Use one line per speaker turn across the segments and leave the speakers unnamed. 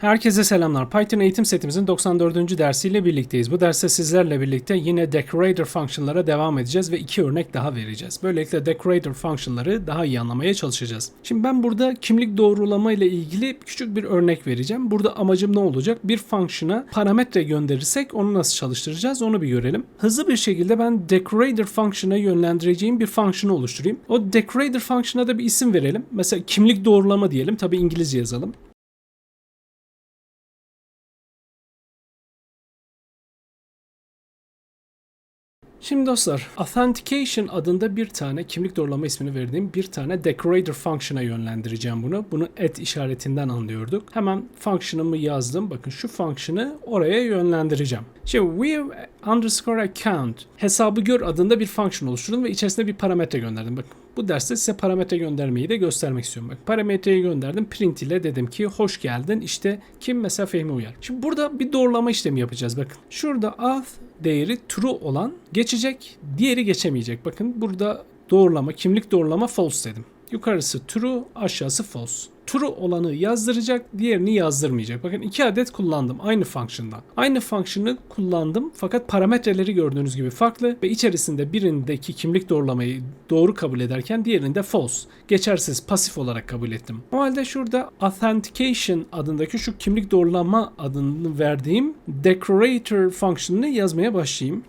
Herkese selamlar. Python eğitim setimizin 94. dersiyle birlikteyiz. Bu derste sizlerle birlikte yine decorator fonksiyonlara devam edeceğiz ve iki örnek daha vereceğiz. Böylelikle decorator fonksiyonları daha iyi anlamaya çalışacağız. Şimdi ben burada kimlik doğrulama ile ilgili küçük bir örnek vereceğim. Burada amacım ne olacak? Bir fonksiyona parametre gönderirsek onu nasıl çalıştıracağız onu bir görelim. Hızlı bir şekilde ben decorator fonksiyona yönlendireceğim bir fonksiyonu oluşturayım. O decorator fonksiyona da bir isim verelim. Mesela kimlik doğrulama diyelim. Tabi İngilizce yazalım. Şimdi dostlar, Authentication adında bir tane kimlik doğrulama ismini verdiğim bir tane decorator function'a yönlendireceğim bunu. Bunu at işaretinden anlıyorduk. Hemen function'ımı yazdım. Bakın şu function'ı oraya yönlendireceğim. Şimdi we underscore account hesabı gör adında bir function oluşturdum ve içerisine bir parametre gönderdim. Bakın bu derste size parametre göndermeyi de göstermek istiyorum. Bak parametreyi gönderdim. Print ile dedim ki hoş geldin. İşte kim mesela Fehmi Uyar. Şimdi burada bir doğrulama işlemi yapacağız. Bakın şurada auth değeri true olan geçecek. Diğeri geçemeyecek. Bakın burada doğrulama, kimlik doğrulama false dedim. Yukarısı true, aşağısı false. True olanı yazdıracak, diğerini yazdırmayacak. Bakın iki adet kullandım aynı function'dan. Aynı function'ı kullandım fakat parametreleri gördüğünüz gibi farklı ve içerisinde birindeki kimlik doğrulamayı doğru kabul ederken diğerinde false, geçersiz, pasif olarak kabul ettim. O halde şurada authentication adındaki şu kimlik doğrulama adını verdiğim decorator function'ını yazmaya başlayayım.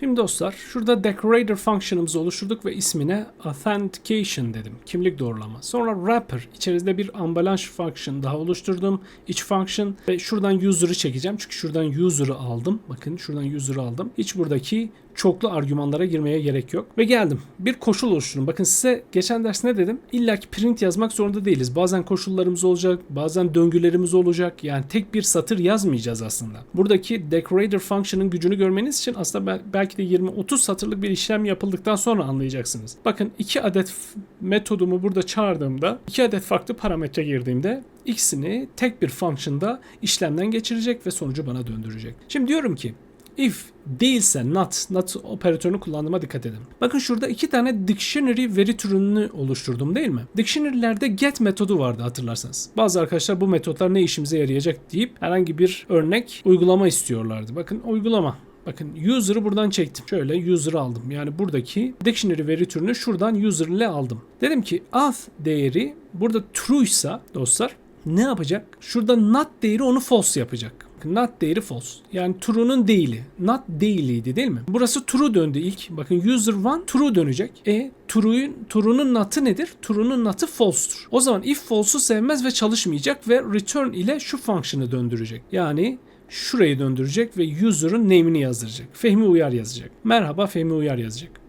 Şimdi dostlar şurada decorator function'ımızı oluşturduk ve ismine authentication dedim. Kimlik doğrulama. Sonra wrapper içerisinde bir ambalaj function daha oluşturdum. iç function ve şuradan user'ı çekeceğim. Çünkü şuradan user'ı aldım. Bakın şuradan user'ı aldım. Hiç buradaki çoklu argümanlara girmeye gerek yok. Ve geldim. Bir koşul oluşturdum. Bakın size geçen ders ne dedim? İlla ki print yazmak zorunda değiliz. Bazen koşullarımız olacak, bazen döngülerimiz olacak. Yani tek bir satır yazmayacağız aslında. Buradaki decorator function'ın gücünü görmeniz için aslında belki de 20-30 satırlık bir işlem yapıldıktan sonra anlayacaksınız. Bakın iki adet metodumu burada çağırdığımda, iki adet farklı parametre girdiğimde ikisini tek bir function'da işlemden geçirecek ve sonucu bana döndürecek. Şimdi diyorum ki if değilse not, not operatörünü kullandığıma dikkat edin. Bakın şurada iki tane dictionary veri türünü oluşturdum değil mi? Dictionary'lerde get metodu vardı hatırlarsanız. Bazı arkadaşlar bu metotlar ne işimize yarayacak deyip herhangi bir örnek uygulama istiyorlardı. Bakın uygulama. Bakın user'ı buradan çektim. Şöyle user'ı aldım. Yani buradaki dictionary veri türünü şuradan user ile aldım. Dedim ki auth değeri burada true ise dostlar ne yapacak? Şurada not değeri onu false yapacak. Not değeri false. Yani true'nun değili. Not değiliydi değil mi? Burası true döndü ilk. Bakın user one true dönecek. E true'un true'nun not'ı nedir? True'nun not'ı false'tur. O zaman if false'u sevmez ve çalışmayacak ve return ile şu function'ı döndürecek. Yani şurayı döndürecek ve user'ın name'ini yazdıracak. Fehmi Uyar yazacak. Merhaba Fehmi Uyar yazacak.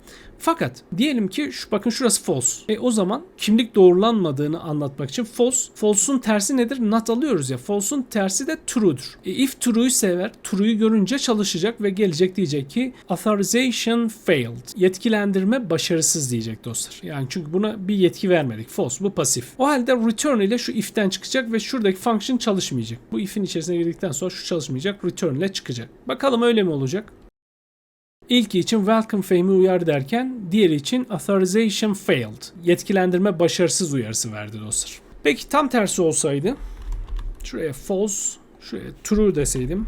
Fakat diyelim ki şu bakın şurası false. E o zaman kimlik doğrulanmadığını anlatmak için false. False'un tersi nedir? Not alıyoruz ya. False'un tersi de true'dur. E if true'yu sever, true'yu görünce çalışacak ve gelecek diyecek ki authorization failed. Yetkilendirme başarısız diyecek dostlar. Yani çünkü buna bir yetki vermedik. False bu pasif. O halde return ile şu if'ten çıkacak ve şuradaki function çalışmayacak. Bu if'in içerisine girdikten sonra şu çalışmayacak. Return ile çıkacak. Bakalım öyle mi olacak? İlki için welcome Fehmi uyar derken diğeri için authorization failed. Yetkilendirme başarısız uyarısı verdi dostlar. Peki tam tersi olsaydı şuraya false, şuraya true deseydim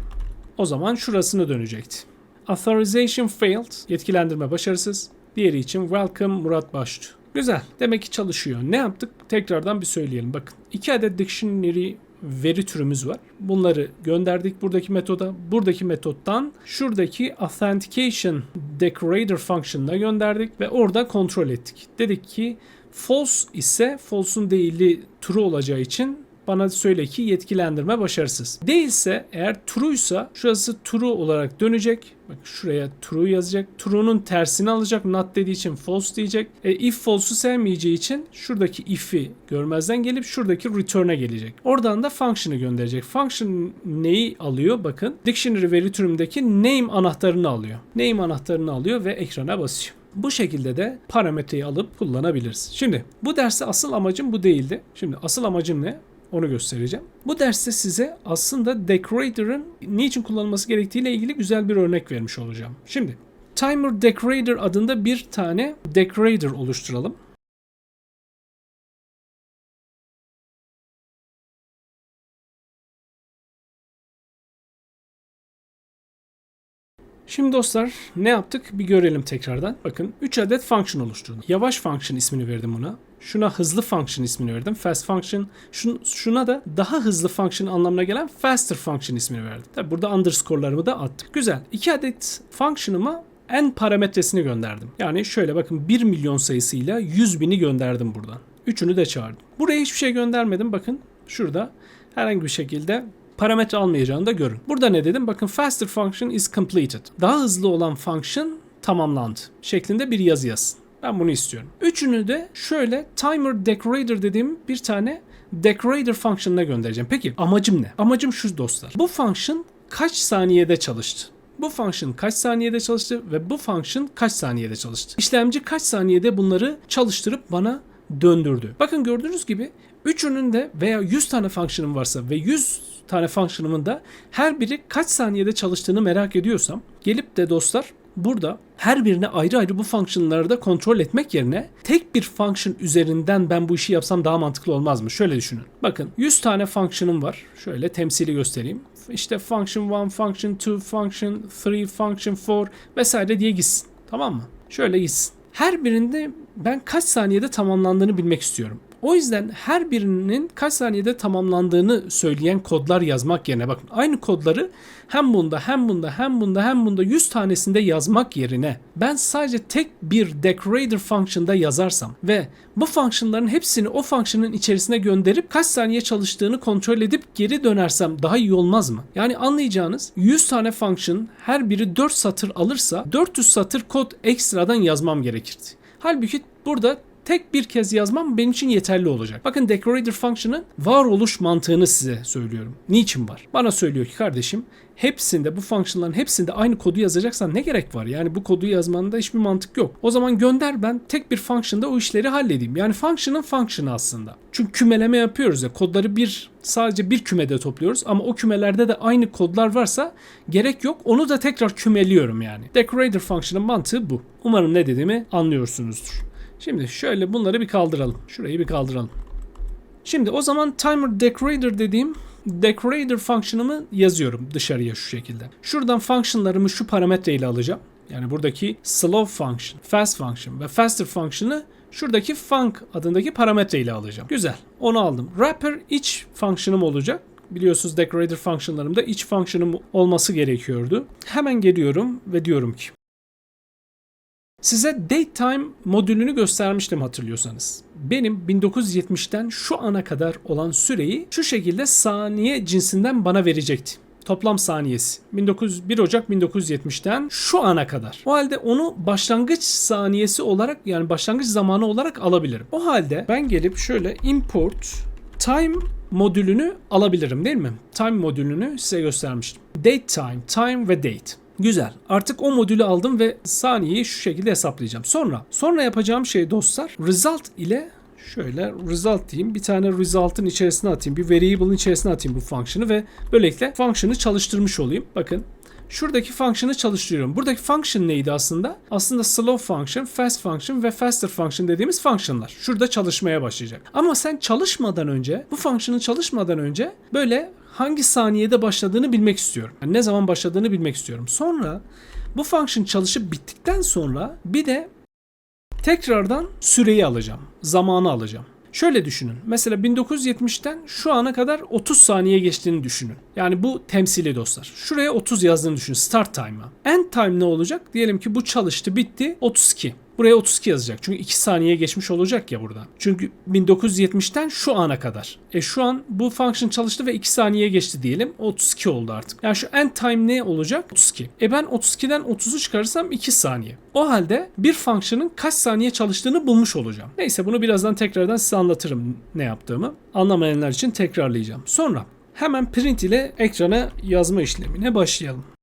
o zaman şurasını dönecekti. Authorization failed, yetkilendirme başarısız. Diğeri için welcome Murat Baştu. Güzel. Demek ki çalışıyor. Ne yaptık? Tekrardan bir söyleyelim. Bakın iki adet dictionary veri türümüz var. Bunları gönderdik buradaki metoda. Buradaki metottan şuradaki authentication decorator function'ına gönderdik ve orada kontrol ettik. Dedik ki false ise false'un değili true olacağı için bana söyle ki yetkilendirme başarısız. Değilse eğer true'ysa şurası true olarak dönecek. Bak şuraya true yazacak. True'nun tersini alacak. Not dediği için false diyecek. E, if false'u sevmeyeceği için şuradaki if'i görmezden gelip şuradaki return'e gelecek. Oradan da function'ı gönderecek. Function neyi alıyor? Bakın dictionary veri türümündeki name anahtarını alıyor. Name anahtarını alıyor ve ekrana basıyor. Bu şekilde de parametreyi alıp kullanabiliriz. Şimdi bu derste asıl amacım bu değildi. Şimdi asıl amacım ne? Onu göstereceğim. Bu derste size aslında decorator'ın niçin kullanılması gerektiğiyle ilgili güzel bir örnek vermiş olacağım. Şimdi timer decorator adında bir tane decorator oluşturalım. Şimdi dostlar ne yaptık bir görelim tekrardan. Bakın 3 adet function oluşturdum. Yavaş function ismini verdim buna. Şuna hızlı function ismini verdim. Fast function. Şun, şuna da daha hızlı function anlamına gelen faster function ismini verdim. Tabi burada underscore'larımı da attık. Güzel. 2 adet function'ıma en parametresini gönderdim. Yani şöyle bakın 1 milyon sayısıyla 100 bini gönderdim buradan. Üçünü de çağırdım. Buraya hiçbir şey göndermedim. Bakın şurada herhangi bir şekilde parametre almayacağını da görün. Burada ne dedim? Bakın faster function is completed. Daha hızlı olan function tamamlandı şeklinde bir yazı yazsın. Ben bunu istiyorum. Üçünü de şöyle timer decorator dediğim bir tane decorator function'ına göndereceğim. Peki amacım ne? Amacım şu dostlar. Bu function kaç saniyede çalıştı? Bu function kaç saniyede çalıştı ve bu function kaç saniyede çalıştı? İşlemci kaç saniyede bunları çalıştırıp bana döndürdü. Bakın gördüğünüz gibi üçünün de veya 100 tane function'ım varsa ve 100 tane function'ımın da her biri kaç saniyede çalıştığını merak ediyorsam gelip de dostlar burada her birine ayrı ayrı bu function'ları da kontrol etmek yerine tek bir function üzerinden ben bu işi yapsam daha mantıklı olmaz mı? Şöyle düşünün. Bakın 100 tane function'ım var. Şöyle temsili göstereyim. İşte function 1, function 2, function 3, function 4 vesaire diye gitsin. Tamam mı? Şöyle gitsin. Her birinde ben kaç saniyede tamamlandığını bilmek istiyorum. O yüzden her birinin kaç saniyede tamamlandığını söyleyen kodlar yazmak yerine bakın aynı kodları hem bunda hem bunda hem bunda hem bunda 100 tanesinde yazmak yerine ben sadece tek bir decorator function'da yazarsam ve bu function'ların hepsini o function'ın içerisine gönderip kaç saniye çalıştığını kontrol edip geri dönersem daha iyi olmaz mı? Yani anlayacağınız 100 tane function her biri 4 satır alırsa 400 satır kod ekstradan yazmam gerekirdi. Halbuki burada tek bir kez yazmam benim için yeterli olacak. Bakın decorator function'ın varoluş mantığını size söylüyorum. Niçin var? Bana söylüyor ki kardeşim hepsinde bu function'ların hepsinde aynı kodu yazacaksan ne gerek var? Yani bu kodu yazmanda hiçbir mantık yok. O zaman gönder ben tek bir function'da o işleri halledeyim. Yani function'ın function'ı aslında. Çünkü kümeleme yapıyoruz ya kodları bir sadece bir kümede topluyoruz ama o kümelerde de aynı kodlar varsa gerek yok. Onu da tekrar kümeliyorum yani. Decorator function'ın mantığı bu. Umarım ne dediğimi anlıyorsunuzdur. Şimdi şöyle bunları bir kaldıralım. Şurayı bir kaldıralım. Şimdi o zaman timer decorator dediğim decorator function'ımı yazıyorum dışarıya şu şekilde. Şuradan function'larımı şu parametre ile alacağım. Yani buradaki slow function, fast function ve faster function'ı şuradaki func adındaki parametre ile alacağım. Güzel. Onu aldım. Wrapper iç function'ım olacak. Biliyorsunuz decorator function'larımda iç function'ım olması gerekiyordu. Hemen geliyorum ve diyorum ki Size datetime modülünü göstermiştim hatırlıyorsanız. Benim 1970'ten şu ana kadar olan süreyi şu şekilde saniye cinsinden bana verecekti. Toplam saniyesi. 19, 1 Ocak 1970'ten şu ana kadar. O halde onu başlangıç saniyesi olarak yani başlangıç zamanı olarak alabilirim. O halde ben gelip şöyle import time modülünü alabilirim değil mi? Time modülünü size göstermiştim. Date time, time ve date. Güzel. Artık o modülü aldım ve saniyeyi şu şekilde hesaplayacağım. Sonra sonra yapacağım şey dostlar result ile şöyle result diyeyim. Bir tane result'ın içerisine atayım. Bir variable'ın içerisine atayım bu function'ı ve böylelikle function'ı çalıştırmış olayım. Bakın Şuradaki function'ı çalıştırıyorum. Buradaki function neydi aslında? Aslında slow function, fast function ve faster function dediğimiz function'lar. Şurada çalışmaya başlayacak. Ama sen çalışmadan önce, bu function'ın çalışmadan önce böyle hangi saniyede başladığını bilmek istiyorum. Yani ne zaman başladığını bilmek istiyorum. Sonra bu function çalışıp bittikten sonra bir de tekrardan süreyi alacağım. Zamanı alacağım. Şöyle düşünün. Mesela 1970'ten şu ana kadar 30 saniye geçtiğini düşünün. Yani bu temsili dostlar. Şuraya 30 yazdığını düşünün start time'a. End time ne olacak? Diyelim ki bu çalıştı bitti 32. Buraya 32 yazacak. Çünkü 2 saniye geçmiş olacak ya burada. Çünkü 1970'ten şu ana kadar. E şu an bu function çalıştı ve 2 saniye geçti diyelim. 32 oldu artık. Yani şu end time ne olacak? 32. E ben 32'den 30'u çıkarırsam 2 saniye. O halde bir function'ın kaç saniye çalıştığını bulmuş olacağım. Neyse bunu birazdan tekrardan size anlatırım ne yaptığımı. Anlamayanlar için tekrarlayacağım. Sonra hemen print ile ekrana yazma işlemine başlayalım.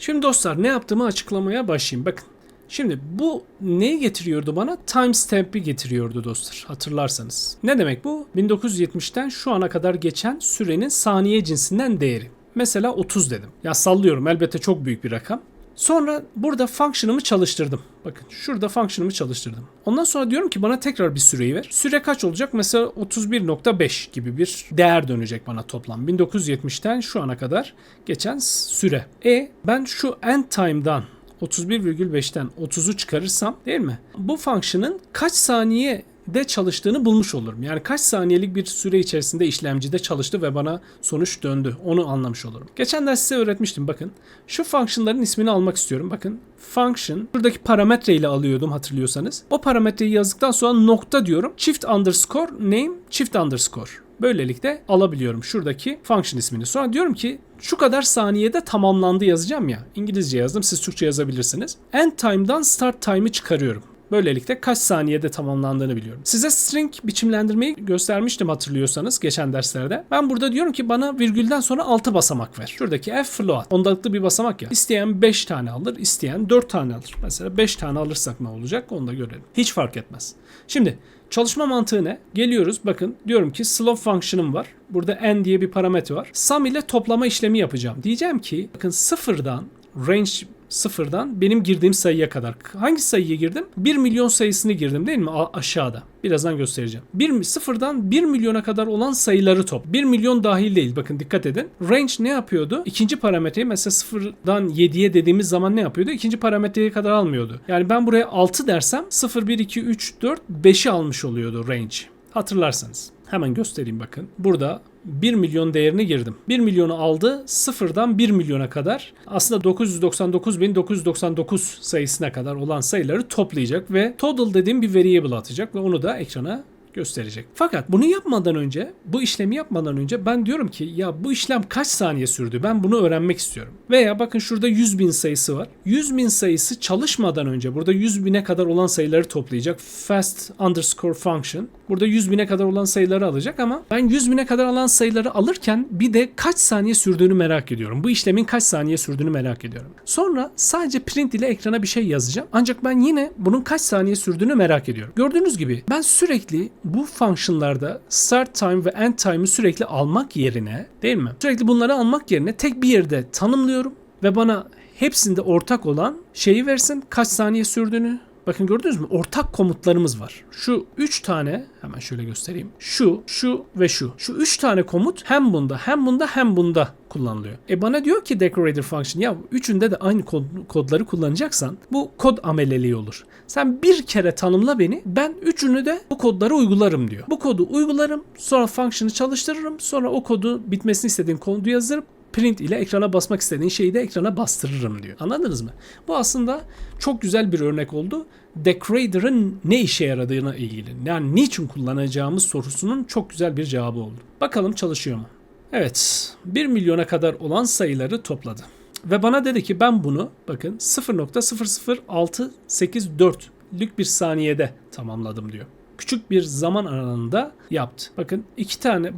Şimdi dostlar ne yaptığımı açıklamaya başlayayım. Bakın. Şimdi bu neyi getiriyordu bana? Timestamp'i getiriyordu dostlar hatırlarsanız. Ne demek bu? 1970'ten şu ana kadar geçen sürenin saniye cinsinden değeri. mesela 30 dedim. Ya sallıyorum elbette çok büyük bir rakam. Sonra burada function'ımı çalıştırdım. Bakın şurada function'ımı çalıştırdım. Ondan sonra diyorum ki bana tekrar bir süreyi ver. Süre kaç olacak? Mesela 31.5 gibi bir değer dönecek bana toplam. 1970'ten şu ana kadar geçen süre. E ben şu end time'dan 31,5'ten 30'u çıkarırsam değil mi? Bu function'ın kaç saniye de çalıştığını bulmuş olurum. Yani kaç saniyelik bir süre içerisinde işlemcide çalıştı ve bana sonuç döndü. Onu anlamış olurum. Geçen ders size öğretmiştim bakın. Şu function'ların ismini almak istiyorum. Bakın function buradaki parametre ile alıyordum hatırlıyorsanız. O parametreyi yazdıktan sonra nokta diyorum. Çift underscore name çift underscore. Böylelikle alabiliyorum şuradaki function ismini. Sonra diyorum ki şu kadar saniyede tamamlandı yazacağım ya. İngilizce yazdım siz Türkçe yazabilirsiniz. End time'dan start time'ı çıkarıyorum. Böylelikle kaç saniyede tamamlandığını biliyorum. Size string biçimlendirmeyi göstermiştim hatırlıyorsanız geçen derslerde. Ben burada diyorum ki bana virgülden sonra 6 basamak ver. Şuradaki f float. Ondalıklı bir basamak ya. İsteyen 5 tane alır, isteyen 4 tane alır. Mesela 5 tane alırsak ne olacak onu da görelim. Hiç fark etmez. Şimdi Çalışma mantığı ne? Geliyoruz bakın diyorum ki slope function'ım var. Burada n diye bir parametre var. Sum ile toplama işlemi yapacağım. Diyeceğim ki bakın sıfırdan range sıfırdan benim girdiğim sayıya kadar. Hangi sayıyı girdim? 1 milyon sayısını girdim değil mi? A- aşağıda. Birazdan göstereceğim. Bir, sıfırdan 1 milyona kadar olan sayıları top. 1 milyon dahil değil. Bakın dikkat edin. Range ne yapıyordu? İkinci parametreyi mesela sıfırdan 7'ye dediğimiz zaman ne yapıyordu? İkinci parametreye kadar almıyordu. Yani ben buraya 6 dersem 0, 1, 2, 3, 4, 5'i almış oluyordu range. Hatırlarsanız. Hemen göstereyim bakın. Burada 1 milyon değerini girdim. 1 milyonu aldı. Sıfırdan 1 milyona kadar aslında 999.999 sayısına kadar olan sayıları toplayacak ve total dediğim bir variable atacak ve onu da ekrana gösterecek. Fakat bunu yapmadan önce, bu işlemi yapmadan önce ben diyorum ki ya bu işlem kaç saniye sürdü? Ben bunu öğrenmek istiyorum. Veya bakın şurada 100 bin sayısı var. 100 bin sayısı çalışmadan önce burada 100 bine kadar olan sayıları toplayacak. Fast underscore function. Burada 100 bine kadar olan sayıları alacak ama ben 100 bine kadar olan sayıları alırken bir de kaç saniye sürdüğünü merak ediyorum. Bu işlemin kaç saniye sürdüğünü merak ediyorum. Sonra sadece print ile ekrana bir şey yazacağım. Ancak ben yine bunun kaç saniye sürdüğünü merak ediyorum. Gördüğünüz gibi ben sürekli bu functionlarda start time ve end time'ı sürekli almak yerine değil mi? Sürekli bunları almak yerine tek bir yerde tanımlıyorum ve bana hepsinde ortak olan şeyi versin kaç saniye sürdüğünü Bakın gördünüz mü? Ortak komutlarımız var. Şu 3 tane hemen şöyle göstereyim. Şu, şu ve şu. Şu 3 tane komut hem bunda hem bunda hem bunda kullanılıyor. E bana diyor ki decorator function ya üçünde de aynı kod, kodları kullanacaksan bu kod ameleliği olur. Sen bir kere tanımla beni ben üçünü de bu kodları uygularım diyor. Bu kodu uygularım sonra function'ı çalıştırırım sonra o kodu bitmesini istediğim kodu yazırım print ile ekrana basmak istediğin şeyi de ekrana bastırırım diyor. Anladınız mı? Bu aslında çok güzel bir örnek oldu. Decorator'ın ne işe yaradığına ilgili. Yani niçin kullanacağımız sorusunun çok güzel bir cevabı oldu. Bakalım çalışıyor mu? Evet, 1 milyona kadar olan sayıları topladı. Ve bana dedi ki ben bunu bakın 0.00684'lük bir saniyede tamamladım diyor küçük bir zaman aralığında yaptı. Bakın iki tane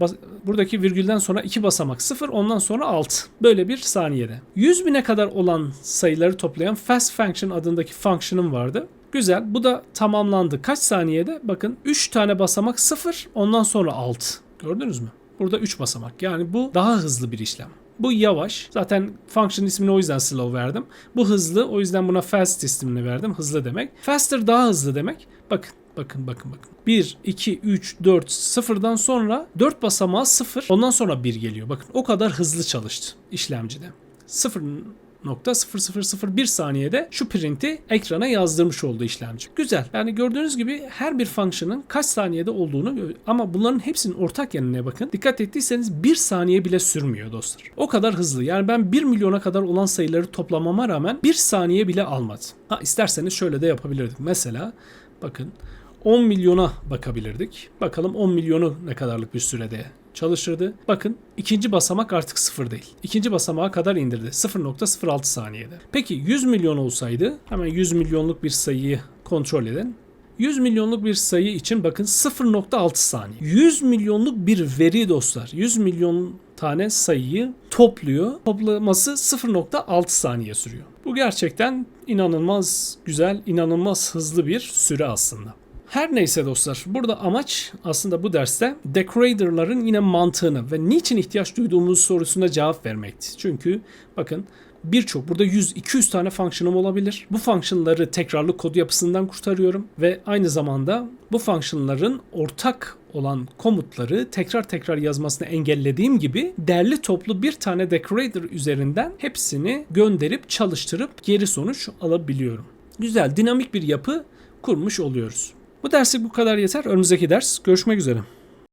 buradaki virgülden sonra iki basamak 0 ondan sonra 6. Böyle bir saniyede. 100 bine kadar olan sayıları toplayan fast function adındaki function'ım vardı. Güzel. Bu da tamamlandı. Kaç saniyede? Bakın 3 tane basamak 0 ondan sonra 6. Gördünüz mü? Burada 3 basamak. Yani bu daha hızlı bir işlem. Bu yavaş. Zaten function ismini o yüzden slow verdim. Bu hızlı. O yüzden buna fast ismini verdim. Hızlı demek. Faster daha hızlı demek. Bakın Bakın bakın bakın. 1, 2, 3, 4, 0'dan sonra 4 basamağı 0. Ondan sonra 1 geliyor. Bakın o kadar hızlı çalıştı işlemcide. 0.0001 saniyede şu printi ekrana yazdırmış oldu işlemci. Güzel. Yani gördüğünüz gibi her bir function'ın kaç saniyede olduğunu ama bunların hepsinin ortak yanına bakın. Dikkat ettiyseniz 1 saniye bile sürmüyor dostlar. O kadar hızlı. Yani ben 1 milyona kadar olan sayıları toplamama rağmen 1 saniye bile almadı. Ha isterseniz şöyle de yapabilirdik. Mesela bakın 10 milyona bakabilirdik. Bakalım 10 milyonu ne kadarlık bir sürede çalıştırdı. Bakın ikinci basamak artık sıfır değil. İkinci basamağa kadar indirdi. 0.06 saniyede. Peki 100 milyon olsaydı hemen 100 milyonluk bir sayıyı kontrol edin. 100 milyonluk bir sayı için bakın 0.6 saniye. 100 milyonluk bir veri dostlar. 100 milyon tane sayıyı topluyor. Toplaması 0.6 saniye sürüyor. Bu gerçekten inanılmaz güzel, inanılmaz hızlı bir süre aslında. Her neyse dostlar burada amaç aslında bu derste decorator'ların yine mantığını ve niçin ihtiyaç duyduğumuz sorusuna cevap vermekti. Çünkü bakın birçok burada 100-200 tane function'ım olabilir. Bu function'ları tekrarlı kod yapısından kurtarıyorum ve aynı zamanda bu function'ların ortak olan komutları tekrar tekrar yazmasını engellediğim gibi derli toplu bir tane decorator üzerinden hepsini gönderip çalıştırıp geri sonuç alabiliyorum. Güzel dinamik bir yapı kurmuş oluyoruz. Bu derslik bu kadar yeter. Önümüzdeki ders görüşmek üzere.